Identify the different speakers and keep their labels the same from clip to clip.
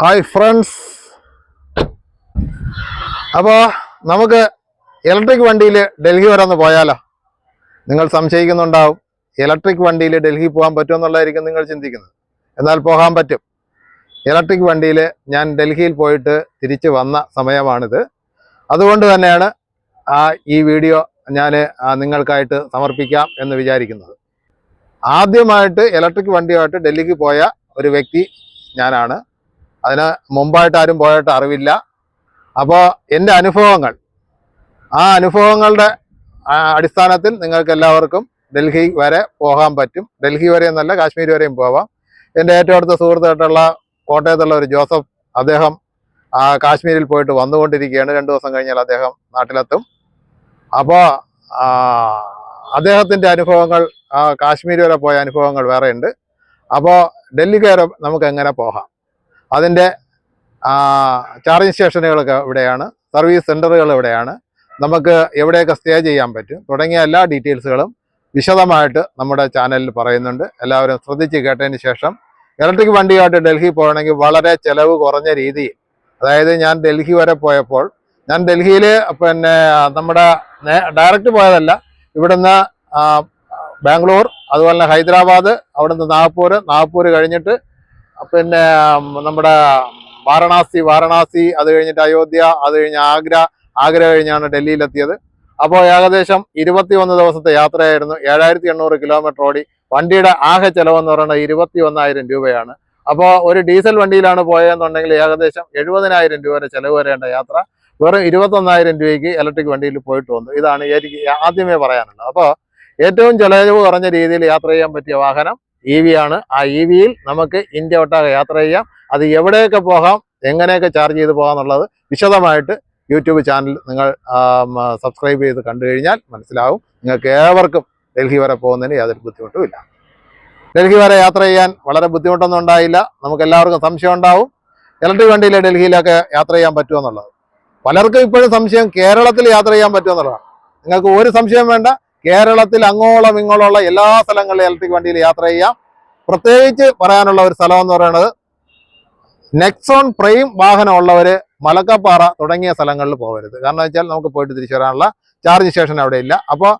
Speaker 1: Hi friends അപ്പോൾ നമുക്ക് electric വണ്ടിയിൽ ഡൽഹി വരെ ഒന്ന് പോയാലോ? നിങ്ങൾ സംശയിക്കുന്നുണ്ടാവും. ഇലക്ട്രിക് വണ്ടിയിൽ ഡൽഹി പോകാൻ പറ്റുമെന്നുള്ളതായിരിക്കും നിങ്ങൾ ചിന്തിക്കുന്നത്. എന്നാൽ പോകാൻ പറ്റും. ഇലക്ട്രിക് വണ്ടിയിൽ ഞാൻ ഡൽഹിയിൽ പോയിട്ട് തിരിച്ച് വന്ന സമയമാണിത്. അതുകൊണ്ട് തന്നെയാണ് ആ ഈ വീഡിയോ ഞാൻ നിങ്ങൾക്കായിട്ട് സമർപ്പിക്കാം എന്ന് വിചാരിക്കുന്നത്. ആദ്യമായിട്ട് ഇലക്ട്രിക് വണ്ടിയുമായിട്ട് ഡൽഹിക്ക് പോയ ഒരു വ്യക്തി ഞാനാണ്. അതിന് മുമ്പായിട്ട് ആരും പോയിട്ട് അറിവില്ല. അപ്പോൾ എന്റെ അനുഭവങ്ങൾ ആ അനുഭവങ്ങളുടെ അടിസ്ഥാനത്തിൽ നിങ്ങൾക്ക് എല്ലാവർക്കും ഡൽഹി വരെ പോകാൻ പറ്റും. ഡൽഹി വരെ എന്നല്ല കാശ്മീർ വരെയും പോവാം. എന്റെ ഏറ്റവും അടുത്ത സുഹൃത്തായിട്ടുള്ള കോട്ടയത്തുള്ള ഒരു ജോസഫ് അദ്ദേഹം ആ, കാശ്മീരിൽ പോയിട്ട് വന്നുകൊണ്ടിരിക്കുകയാണ്. രണ്ടു ദിവസം കഴിഞ്ഞാൽ അദ്ദേഹം നാട്ടിലെത്തും. അപ്പോൾ അദ്ദേഹത്തിന്റെ അനുഭവങ്ങൾ കാശ്മീർ വരെ പോയ അനുഭവങ്ങൾ വേറെയുണ്ട് അപ്പോൾ ഡൽഹി കയറി നമുക്ക് എങ്ങനെ പോകാം? അതിന്റെ ചാർജിങ് സ്റ്റേഷനുകളൊക്കെ ഇവിടെയാണ്. സർവീസ് സെന്ററുകൾ ഇവിടെയാണ്. നമുക്ക് എവിടെയൊക്കെ സ്റ്റേ ചെയ്യാൻ പറ്റും? തുടങ്ങിയ എല്ലാ ഡീറ്റെയിൽസുകളും വിശദമായിട്ട് നമ്മുടെ ചാനലിൽ പറയുന്നുണ്ട്. എല്ലാവരും ശ്രദ്ധിച്ച് കേട്ടതിന് ശേഷം ഇലക്ട്രിക് വണ്ടിയായിട്ട് ഡൽഹി പോകണമെങ്കിൽ വളരെ ചിലവ് കുറഞ്ഞ രീതിയിൽ അതായത് ഞാൻ ഡൽഹി വരെ പോയപ്പോൾ ഞാൻ ഡൽഹിയിൽ പിന്നെ നമ്മുടെ ഡയറക്റ്റ് പോയതല്ല ഇവിടുന്ന് ആ, ബാംഗ്ലൂർ അതുപോലെ തന്നെ ഹൈദരാബാദ് അവിടുന്ന് നാഗ്പൂർ നാഗ്പൂർ കഴിഞ്ഞിട്ട് പിന്നെ നമ്മുടെ വാരണാസി വാരണാസി അത് കഴിഞ്ഞിട്ട് അയോധ്യ അത് കഴിഞ്ഞ് ആഗ്ര ആഗ്ര കഴിഞ്ഞാണ് ഡൽഹിയിലെത്തിയത്. അപ്പോൾ ഏകദേശം ഇരുപത്തി ഒന്ന് ദിവസത്തെ യാത്രയായിരുന്നു. ഏഴായിരത്തി എണ്ണൂറ് കിലോമീറ്റർ ഓടി വണ്ടിയുടെ ആകെ ചെലവെന്ന് പറയുന്നത് ഇരുപത്തി ഒന്നായിരം രൂപയാണ്. അപ്പോൾ ഒരു ഡീസൽ വണ്ടിയിലാണ് പോയതെന്നുണ്ടെങ്കിൽ ഏകദേശം എഴുപതിനായിരം രൂപ വരെ ചെലവ് വരേണ്ട യാത്ര. വെറും ഇരുപത്തൊന്നായിരം രൂപയ്ക്ക് ഇലക്ട്രിക് വണ്ടിയിൽ പോയിട്ട് വന്നു. ഇതാണ് എനിക്ക് ആദ്യമേ പറയാനുള്ളത്. അപ്പോൾ ഏറ്റവും ചെലവ് കുറഞ്ഞ രീതിയിൽ യാത്ര ചെയ്യാൻ പറ്റിയ വാഹനം ഇ വി ആണ്. ആ ഇ വിയിൽ നമുക്ക് ഇന്ത്യ ഒട്ടാകെ യാത്ര ചെയ്യാം. അത് എവിടെയൊക്കെ പോകാം എങ്ങനെയൊക്കെ ചാർജ് ചെയ്ത് പോകാം എന്നുള്ളത് വിശദമായിട്ട് യൂട്യൂബ് ചാനൽ നിങ്ങൾ സബ്സ്ക്രൈബ് ചെയ്ത് കണ്ടു കഴിഞ്ഞാൽ മനസ്സിലാവും. നിങ്ങൾക്ക് ഏവർക്കും ഡൽഹി വരെ പോകുന്നതിന് യാതൊരു ബുദ്ധിമുട്ടുമില്ല ഡൽഹി വരെ യാത്ര ചെയ്യാൻ വളരെ ബുദ്ധിമുട്ടൊന്നും ഉണ്ടായില്ല. നമുക്ക് എല്ലാവർക്കും സംശയം ഉണ്ടാവും. ഇലക്ട്രിക് വണ്ടിയിൽ ഡൽഹിയിലൊക്കെ യാത്ര ചെയ്യാൻ പറ്റുമെന്നുള്ളത് പലർക്കും ഇപ്പോഴും സംശയം കേരളത്തിൽ യാത്ര ചെയ്യാൻ പറ്റുമെന്നുള്ളതാണ് നിങ്ങൾക്ക് ഒരു സംശയം വേണ്ട കേരളത്തിൽ അങ്ങോളം ഇങ്ങോളമുള്ള എല്ലാ സ്ഥലങ്ങളിലും ഇലക്ട്രിക് വണ്ടിയിൽ യാത്ര ചെയ്യാം. പ്രത്യേകിച്ച് പറയാനുള്ള ഒരു സ്ഥലം എന്ന് പറയുന്നത് നെക്സോൺ പ്രൈം വാഹനമുള്ളവര് മലക്കപ്പാറ തുടങ്ങിയ സ്ഥലങ്ങളിൽ പോകരുത്. കാരണം വെച്ചാൽ നമുക്ക് പോയിട്ട് തിരിച്ചു വരാനുള്ള ചാർജ് സ്റ്റേഷൻ അവിടെ ഇല്ല. അപ്പോൾ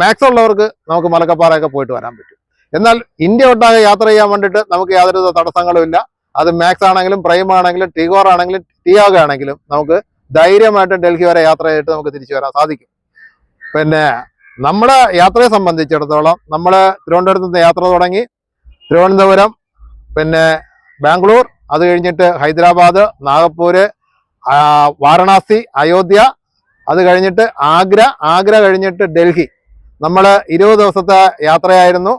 Speaker 1: മാക്സ് ഉള്ളവർക്ക് നമുക്ക് മലക്കപ്പാറയൊക്കെ പോയിട്ട് വരാൻ പറ്റും. എന്നാൽ ഇന്ത്യ ഒട്ടാകെ യാത്ര ചെയ്യാൻ വേണ്ടിയിട്ട് നമുക്ക് യാതൊരു തടസ്സങ്ങളും ഇല്ല. അത് മാക്സ് ആണെങ്കിലും പ്രൈം ആണെങ്കിലും ടിഗോർ ആണെങ്കിലും ടിയാഗ ആണെങ്കിലും നമുക്ക് ധൈര്യമായിട്ട് ഡൽഹി വരെ യാത്ര ചെയ്തിട്ട് നമുക്ക് തിരിച്ചു വരാൻ സാധിക്കും. പിന്നെ നമ്മുടെ യാത്രയെ സംബന്ധിച്ചിടത്തോളം നമ്മൾ തിരുവനന്തപുരത്ത് നിന്ന് യാത്ര തുടങ്ങി തിരുവനന്തപുരം പിന്നെ ബാംഗ്ലൂർ അത് കഴിഞ്ഞിട്ട് ഹൈദരാബാദ് നാഗപ്പൂര് വാരണാസി അയോധ്യ അത് കഴിഞ്ഞിട്ട് ആഗ്ര ആഗ്ര കഴിഞ്ഞിട്ട് ഡൽഹി. നമ്മൾ ഇരുപത് ദിവസത്തെ യാത്രയായിരുന്നു.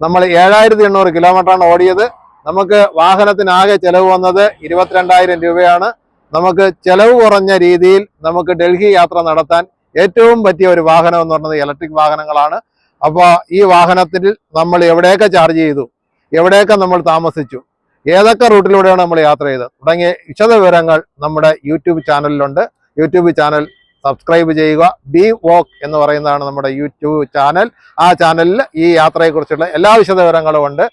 Speaker 1: നമ്മൾ ഏഴായിരത്തി എണ്ണൂറ് കിലോമീറ്ററാണ് ഓടിയത്. നമുക്ക് വാഹനത്തിനാകെ ചെലവ് വന്നത് ഇരുപത്തിരണ്ടായിരം രൂപയാണ്. നമുക്ക് ചെലവ് കുറഞ്ഞ രീതിയിൽ നമുക്ക് ഡൽഹി യാത്ര നടത്താൻ ഏറ്റവും പറ്റിയ ഒരു വാഹനം എന്ന് പറയുന്നത് ഇലക്ട്രിക് വാഹനങ്ങളാണ്. അപ്പോൾ ഈ വാഹനത്തിൽ നമ്മൾ എവിടെയൊക്കെ ചാർജ് ചെയ്തു? എവിടെയൊക്കെ നമ്മൾ താമസിച്ചു? ഏതൊക്കെ റൂട്ടിലൂടെയാണ് നമ്മൾ യാത്ര ചെയ്തത്? തുടങ്ങിയ വിശദ വിവരങ്ങൾ നമ്മുടെ യൂട്യൂബ് ചാനലിലുണ്ട്. യൂട്യൂബ് ചാനൽ സബ്സ്ക്രൈബ് ചെയ്യുക. ബി വോക്ക് എന്ന് പറയുന്നതാണ് നമ്മുടെ യൂട്യൂബ് ചാനൽ. ആ ചാനലിൽ ഈ യാത്രയെക്കുറിച്ചുള്ള എല്ലാ വിശദ വിവരങ്ങളും ഉണ്ട്.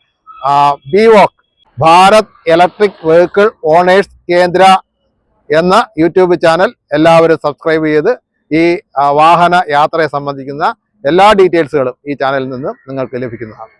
Speaker 1: B walk Bharat electric vehicle owners കേന്ദ്ര എന്ന യൂട്യൂബ് ചാനൽ എല്ലാവരും സബ്സ്ക്രൈബ് ചെയ്ത് ഈ വാഹന യാത്രയെ സംബന്ധിക്കുന്ന എല്ലാ ഡീറ്റെയിൽസുകളും ഈ ചാനലിൽ നിന്ന് നിങ്ങൾക്ക് ലഭിക്കുന്നതാണ്.